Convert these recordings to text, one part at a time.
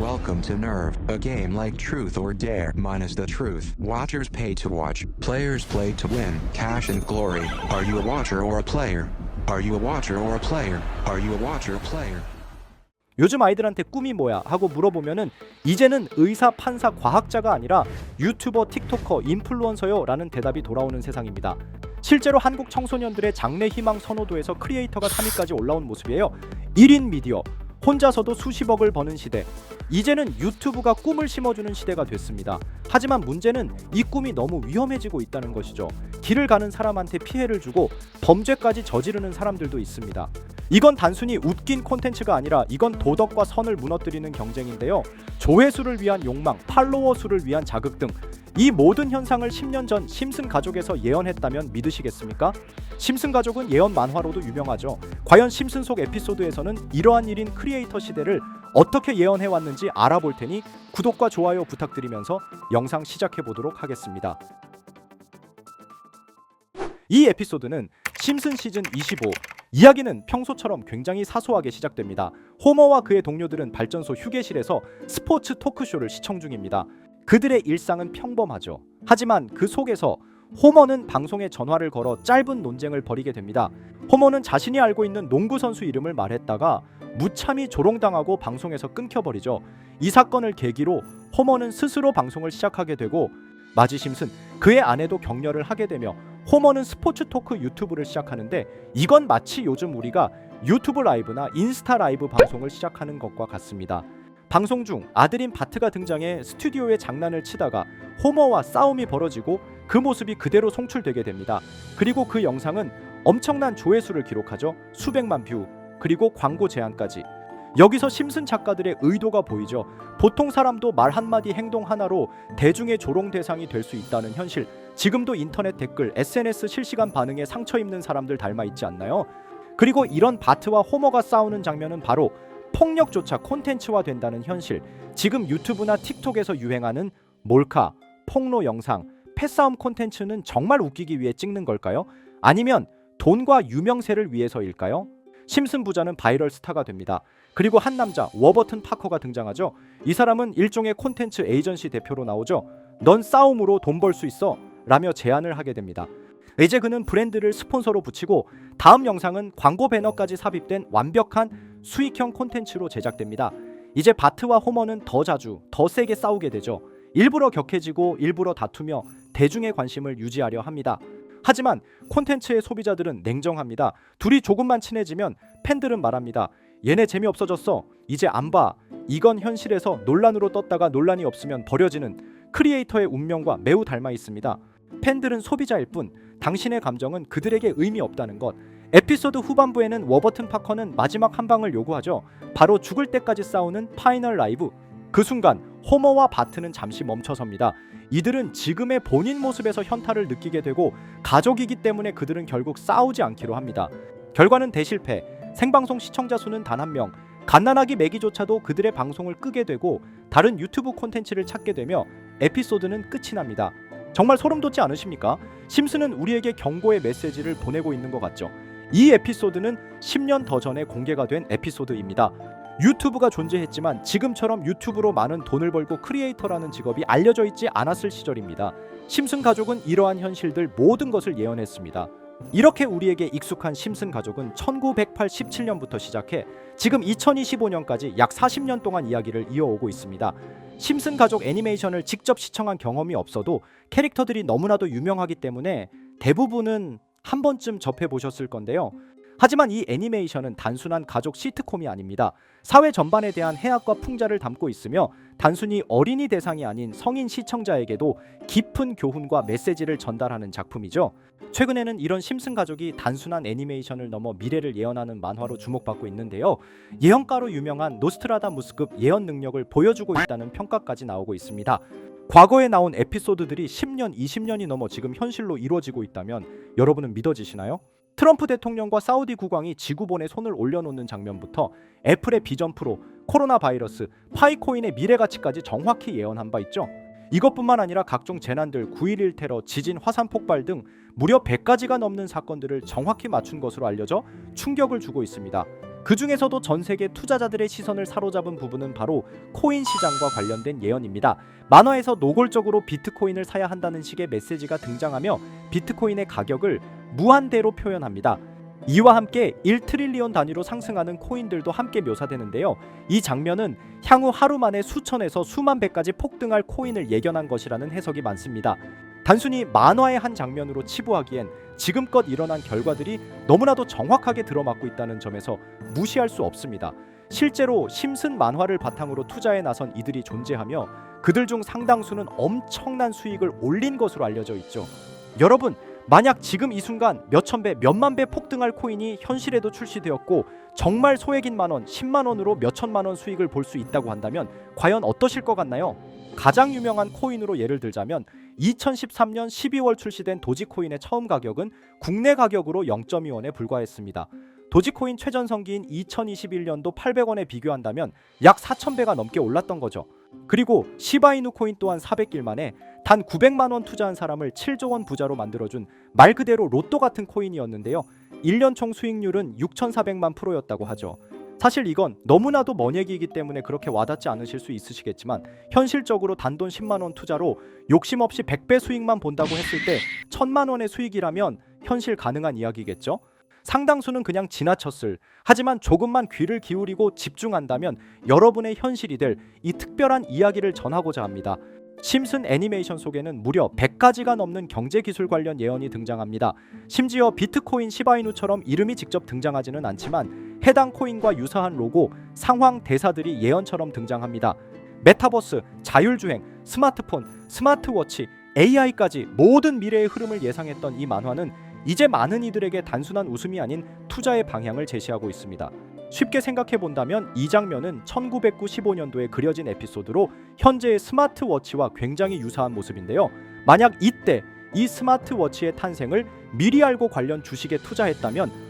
Welcome to Nerve, a game like Truth or Dare minus the truth. Watchers pay to watch, players play to win, cash and glory. Are you a watcher or a player? Are you a watcher or a player? Are you a watcher or player? 요즘 아이들한테 꿈이 뭐야 하고 물어보면은 이제는 의사, 판사, 과학자가 아니라 유튜버, 틱토커, 인플루언서요 라는 대답이 돌아오는 세상입니다. 실제로 한국 청소년들의 장래 희망 선호도에서 크리에이터가 3위까지 올라온 모습이에요. 1인 미디어, 혼자서도 수십억을 버는 시대. 이제는 유튜브가 꿈을 심어주는 시대가 됐습니다. 하지만 문제는 이 꿈이 너무 위험해지고 있다는 것이죠. 길을 가는 사람한테 피해를 주고 범죄까지 저지르는 사람들도 있습니다. 이건 단순히 웃긴 콘텐츠가 아니라 이건 도덕과 선을 무너뜨리는 경쟁인데요. 조회수를 위한 욕망, 팔로워 수를 위한 자극 등 이 모든 현상을 10년 전 심슨 가족에서 예언했다면 믿으시겠습니까? 심슨 가족은 예언 만화로도 유명하죠. 과연 심슨 속 에피소드에서는 이러한 일인 크리에이터 시대를 어떻게 예언해 왔는지 알아볼 테니 구독과 좋아요 부탁드리면서 영상 시작해 보도록 하겠습니다. 이 에피소드는 심슨 시즌 25 이야기는 평소처럼 굉장히 사소하게 시작됩니다. 호머와 그의 동료들은 발전소 휴게실에서 스포츠 토크쇼를 시청 중입니다. 그들의 일상은 평범하죠. 하지만 그 속에서 호머는 방송에 전화를 걸어 짧은 논쟁을 벌이게 됩니다. 호머는 자신이 알고 있는 농구 선수 이름을 말했다가 무참히 조롱당하고 방송에서 끊겨버리죠. 이 사건을 계기로 호머는 스스로 방송을 시작하게 되고 마지 심슨 그의 아내도 격려를 하게 되며 호머는 스포츠 토크 유튜브를 시작하는데 이건 마치 요즘 우리가 유튜브 라이브나 인스타 라이브 방송을 시작하는 것과 같습니다. 방송 중 아들인 바트가 등장해 스튜디오에 장난을 치다가 호머와 싸움이 벌어지고 그 모습이 그대로 송출되게 됩니다. 그리고 그 영상은 엄청난 조회수를 기록하죠. 수백만 뷰, 그리고 광고 제안까지. 여기서 심슨 작가들의 의도가 보이죠. 보통 사람도 말 한마디 행동 하나로 대중의 조롱 대상이 될 수 있다는 현실. 지금도 인터넷 댓글, SNS 실시간 반응에 상처 입는 사람들 닮아 있지 않나요? 그리고 이런 바트와 호머가 싸우는 장면은 바로 폭력조차 콘텐츠화 된다는 현실. 지금 유튜브나 틱톡에서 유행하는 몰카, 폭로 영상, 패싸움 콘텐츠는 정말 웃기기 위해 찍는 걸까요? 아니면 돈과 유명세를 위해서일까요? 심슨 부자는 바이럴 스타가 됩니다. 그리고 한 남자 워버튼 파커가 등장하죠. 이 사람은 일종의 콘텐츠 에이전시 대표로 나오죠. 넌 싸움으로 돈 벌 수 있어 라며 제안을 하게 됩니다. 이제 그는 브랜드를 스폰서로 붙이고 다음 영상은 광고 배너까지 삽입된 완벽한 수익형 콘텐츠로 제작됩니다. 이제 바트와 호머는 더 자주, 더 세게 싸우게 되죠. 일부러 격해지고 일부러 다투며 대중의 관심을 유지하려 합니다. 하지만 콘텐츠의 소비자들은 냉정합니다. 둘이 조금만 친해지면 팬들은 말합니다. 얘네 재미없어졌어. 이제 안 봐. 이건 현실에서 논란으로 떴다가 논란이 없으면 버려지는 크리에이터의 운명과 매우 닮아 있습니다. 팬들은 소비자일 뿐 당신의 감정은 그들에게 의미 없다는 것. 에피소드 후반부에는 워버튼 파커는 마지막 한 방을 요구하죠. 바로 죽을 때까지 싸우는 파이널 라이브. 그 순간 호머와 바트는 잠시 멈춰섭니다. 이들은 지금의 본인 모습에서 현타를 느끼게 되고 가족이기 때문에 그들은 결국 싸우지 않기로 합니다. 결과는 대실패. 생방송 시청자 수는 단 한 명. 갓난아기 매기조차도 그들의 방송을 끄게 되고 다른 유튜브 콘텐츠를 찾게 되며 에피소드는 끝이 납니다. 정말 소름 돋지 않으십니까? 심슨은 우리에게 경고의 메시지를 보내고 있는 것 같죠. 이 에피소드는 10년 더 전에 공개가 된 에피소드입니다. 유튜브가 존재했지만 지금처럼 유튜브로 많은 돈을 벌고 크리에이터라는 직업이 알려져 있지 않았을 시절입니다. 심슨 가족은 이러한 현실들 모든 것을 예언했습니다. 이렇게 우리에게 익숙한 심슨 가족은 1987년부터 시작해 지금 2025년까지 약 40년 동안 이야기를 이어오고 있습니다. 심슨 가족 애니메이션을 직접 시청한 경험이 없어도 캐릭터들이 너무나도 유명하기 때문에 대부분은 한 번쯤 접해 보셨을 건데요. 하지만 이 애니메이션은 단순한 가족 시트콤이 아닙니다. 사회 전반에 대한 해악과 풍자를 담고 있으며 단순히 어린이 대상이 아닌 성인 시청자에게도 깊은 교훈과 메시지를 전달하는 작품이죠. 최근에는 이런 심슨 가족이 단순한 애니메이션을 넘어 미래를 예언하는 만화로 주목받고 있는데요. 예언가로 유명한 노스트라다무스급 예언 능력을 보여주고 있다는 평가까지 나오고 있습니다. 과거에 나온 에피소드들이 10년, 20년이 넘어 지금 현실로 이루어지고 있다면 여러분은 믿어지시나요? 트럼프 대통령과 사우디 국왕이 지구본에 손을 올려놓는 장면부터 애플의 비전 프로, 코로나 바이러스, 파이코인의 미래 가치까지 정확히 예언한 바 있죠. 이것뿐만 아니라 각종 재난들, 9.11 테러, 지진, 화산 폭발 등 무려 100가지가 넘는 사건들을 정확히 맞춘 것으로 알려져 충격을 주고 있습니다. 그 중에서도 전 세계 투자자들의 시선을 사로잡은 부분은 바로 코인 시장과 관련된 예언입니다. 만화에서 노골적으로 비트코인을 사야 한다는 식의 메시지가 등장하며 비트코인의 가격을 무한대로 표현합니다. 이와 함께 1트릴리온 단위로 상승하는 코인들도 함께 묘사되는데요. 이 장면은 향후 하루 만에 수천에서 수만 배까지 폭등할 코인을 예견한 것이라는 해석이 많습니다. 단순히 만화의 한 장면으로 치부하기엔 지금껏 일어난 결과들이 너무나도 정확하게 들어맞고 있다는 점에서 무시할 수 없습니다. 실제로 심슨 만화를 바탕으로 투자에 나선 이들이 존재하며 그들 중 상당수는 엄청난 수익을 올린 것으로 알려져 있죠. 여러분, 만약 지금 이 순간 몇천 배, 몇만 배 폭등할 코인이 현실에도 출시되었고 정말 소액인 만 원, 10만 원으로 몇천만 원 수익을 볼 수 있다고 한다면 과연 어떠실 것 같나요? 가장 유명한 코인으로 예를 들자면 2013년 12월 출시된 도지코인의 처음 가격은 국내 가격으로 0.2원에 불과했습니다. 도지코인 최전성기인 2021년도 800원에 비교한다면 약 4,000배가 넘게 올랐던 거죠. 그리고 시바이누 코인 또한 400일 만에 단 900만 원 투자한 사람을 7조 원 부자로 만들어준 말 그대로 로또 같은 코인이었는데요. 1년 총 수익률은 6,400만 프로였다고 하죠. 사실 이건 너무나도 먼 얘기이기 때문에 그렇게 와닿지 않으실 수 있으시겠지만 현실적으로 단돈 10만 원 투자로 욕심 없이 100배 수익만 본다고 했을 때 1000만 원의 수익이라면 현실 가능한 이야기겠죠? 상당수는 그냥 지나쳤을 하지만 조금만 귀를 기울이고 집중한다면 여러분의 현실이 될 이 특별한 이야기를 전하고자 합니다. 심슨 애니메이션 속에는 무려 100가지가 넘는 경제 기술 관련 예언이 등장합니다. 심지어 비트코인 시바이누처럼 이름이 직접 등장하지는 않지만 해당 코인과 유사한 로고, 상황 대사들이 예언처럼 등장합니다. 메타버스, 자율주행, 스마트폰, 스마트워치, AI까지 모든 미래의 흐름을 예상했던 이 만화는 이제 많은 이들에게 단순한 웃음이 아닌 투자의 방향을 제시하고 있습니다. 쉽게 생각해 본다면 이 장면은 1995년도에 그려진 에피소드로 현재의 스마트워치와 굉장히 유사한 모습인데요. 만약 이때 이 스마트워치의 탄생을 미리 알고 관련 주식에 투자했다면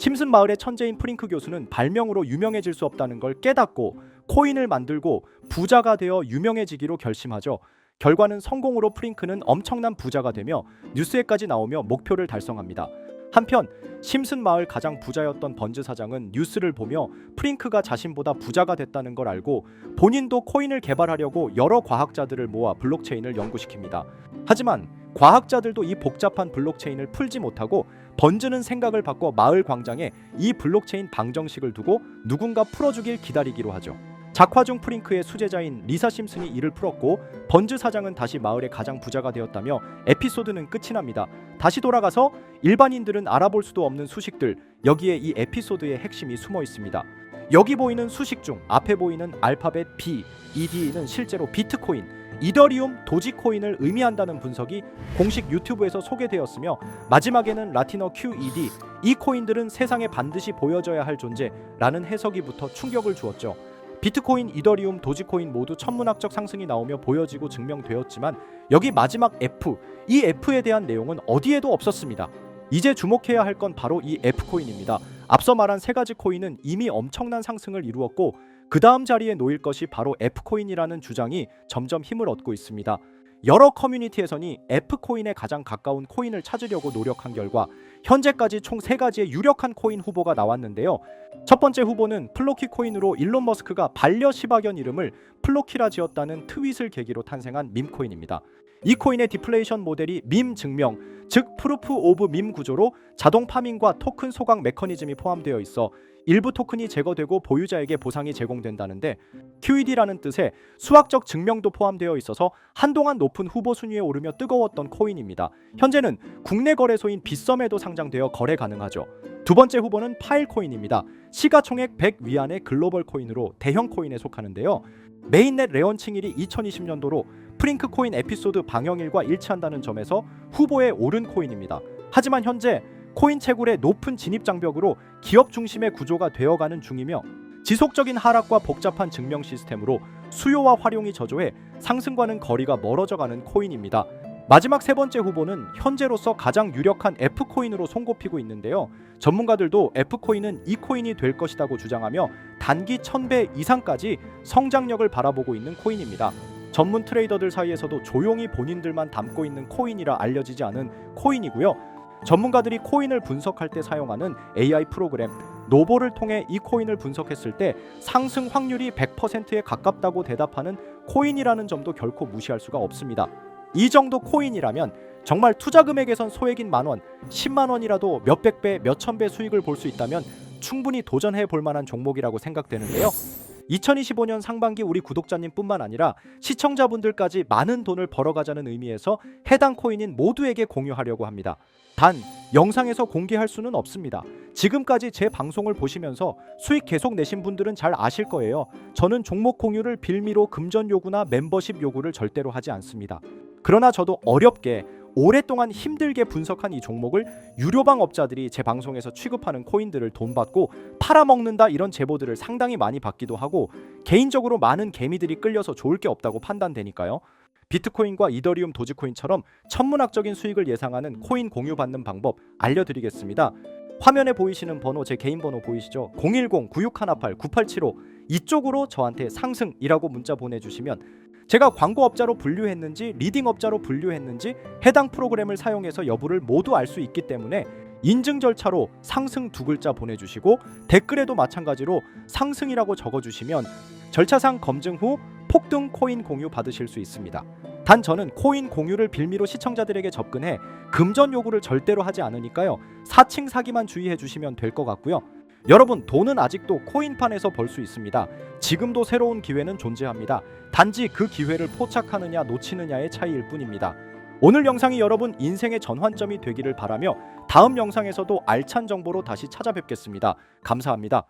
심슨 마을의 천재인 프링크 교수는 발명으로 유명해질 수 없다는 걸 깨닫고 코인을 만들고 부자가 되어 유명해지기로 결심하죠. 결과는 성공으로 프링크는 엄청난 부자가 되며 뉴스에까지 나오며 목표를 달성합니다. 한편 심슨 마을 가장 부자였던 번즈 사장은 뉴스를 보며 프링크가 자신보다 부자가 됐다는 걸 알고 본인도 코인을 개발하려고 여러 과학자들을 모아 블록체인을 연구시킵니다. 하지만 과학자들도 이 복잡한 블록체인을 풀지 못하고 번즈는 생각을 바꿔 마을 광장에 이 블록체인 방정식을 두고 누군가 풀어주길 기다리기로 하죠. 작화 중 프링크의 수제자인 리사 심슨이 이를 풀었고 번즈 사장은 다시 마을의 가장 부자가 되었다며 에피소드는 끝이 납니다. 다시 돌아가서 일반인들은 알아볼 수도 없는 수식들 여기에 이 에피소드의 핵심이 숨어 있습니다. 여기 보이는 수식 중 앞에 보이는 알파벳 B, ED는 실제로 비트코인, 이더리움, 도지코인을 의미한다는 분석이 공식 유튜브에서 소개되었으며 마지막에는 라틴어 QED, 이 코인들은 세상에 반드시 보여져야 할 존재라는 해석이부터 충격을 주었죠. 비트코인, 이더리움, 도지코인 모두 천문학적 상승이 나오며 보여지고 증명되었지만 여기 마지막 F, 이 F에 대한 내용은 어디에도 없었습니다. 이제 주목해야 할 건 바로 이 F코인입니다. 앞서 말한 세 가지 코인은 이미 엄청난 상승을 이루었고 그 다음 자리에 놓일 것이 바로 F코인이라는 주장이 점점 힘을 얻고 있습니다. 여러 커뮤니티에서는 F코인에 가장 가까운 코인을 찾으려고 노력한 결과 현재까지 총세 가지의 유력한 코인 후보가 나왔는데요. 첫 번째 후보는 플로키 코인으로 일론 머스크가 반려 시바견 이름을 플로키라 지었다는 트윗을 계기로 탄생한 밈코인입니다. 이 코인의 디플레이션 모델이 밈 증명, 즉 프루프 오브 밈 구조로 자동 파밍과 토큰 소각 메커니즘이 포함되어 있어 일부 토큰이 제거되고 보유자에게 보상이 제공된다는데 QED라는 뜻에 수학적 증명도 포함되어 있어서 한동안 높은 후보 순위에 오르며 뜨거웠던 코인입니다. 현재는 국내 거래소인 빗썸에도 상장되어 거래 가능하죠. 두 번째 후보는 파일코인입니다. 시가총액 100 위안의 글로벌 코인으로 대형 코인에 속하는데요. 메인넷 레언칭일이 2020년도로 프링크 코인 에피소드 방영일과 일치한다는 점에서 후보에 오른 코인입니다. 하지만 현재 코인 채굴의 높은 진입 장벽으로 기업 중심의 구조가 되어가는 중이며 지속적인 하락과 복잡한 증명 시스템으로 수요와 활용이 저조해 상승과는 거리가 멀어져가는 코인입니다. 마지막 세 번째 후보는 현재로서 가장 유력한 F 코인으로 손꼽히고 있는데요. 전문가들도 F 코인은 이 코인이 될 것이라고 주장하며 단기 1000배 이상까지 성장력을 바라보고 있는 코인입니다. 전문 트레이더들 사이에서도 조용히 본인들만 담고 있는 코인이라 알려지지 않은 코인이고요. 전문가들이 코인을 분석할 때 사용하는 AI 프로그램 노보를 통해 이 코인을 분석했을 때 상승 확률이 100%에 가깝다고 대답하는 코인이라는 점도 결코 무시할 수가 없습니다. 이 정도 코인이라면 정말 투자 금액에선 소액인 만 원, 10만 원이라도 몇백 배, 몇천 배 수익을 볼 수 있다면 충분히 도전해 볼 만한 종목이라고 생각되는데요. 2025년 상반기 우리 구독자님뿐만 아니라 시청자분들까지 많은 돈을 벌어가자는 의미에서 해당 코인인 모두에게 공유하려고 합니다. 단 영상에서 공개할 수는 없습니다. 지금까지 제 방송을 보시면서 수익 계속 내신 분들은 잘 아실 거예요. 저는 종목 공유를 빌미로 금전 요구나 멤버십 요구를 절대로 하지 않습니다. 그러나 저도 어렵게 오랫동안 힘들게 분석한 이 종목을 유료방 업자들이 제 방송에서 취급하는 코인들을 돈 받고 팔아먹는다 이런 제보들을 상당히 많이 받기도 하고 개인적으로 많은 개미들이 끌려서 좋을 게 없다고 판단되니까요. 비트코인과 이더리움 도지코인처럼 천문학적인 수익을 예상하는 코인 공유 받는 방법 알려드리겠습니다. 화면에 보이시는 번호 제 개인 번호 보이시죠? 010-9618-9875 이쪽으로 저한테 상승이라고 문자 보내주시면 제가 광고업자로 분류했는지 리딩업자로 분류했는지 해당 프로그램을 사용해서 여부를 모두 알 수 있기 때문에 인증 절차로 상승 두 글자 보내주시고 댓글에도 마찬가지로 상승이라고 적어주시면 절차상 검증 후 폭등 코인 공유 받으실 수 있습니다. 단 저는 코인 공유를 빌미로 시청자들에게 접근해 금전 요구를 절대로 하지 않으니까요. 사칭 사기만 주의해 주시면 될 것 같고요. 여러분 돈은 아직도 코인판에서 벌 수 있습니다. 지금도 새로운 기회는 존재합니다. 단지 그 기회를 포착하느냐 놓치느냐의 차이일 뿐입니다. 오늘 영상이 여러분 인생의 전환점이 되기를 바라며 다음 영상에서도 알찬 정보로 다시 찾아뵙겠습니다. 감사합니다.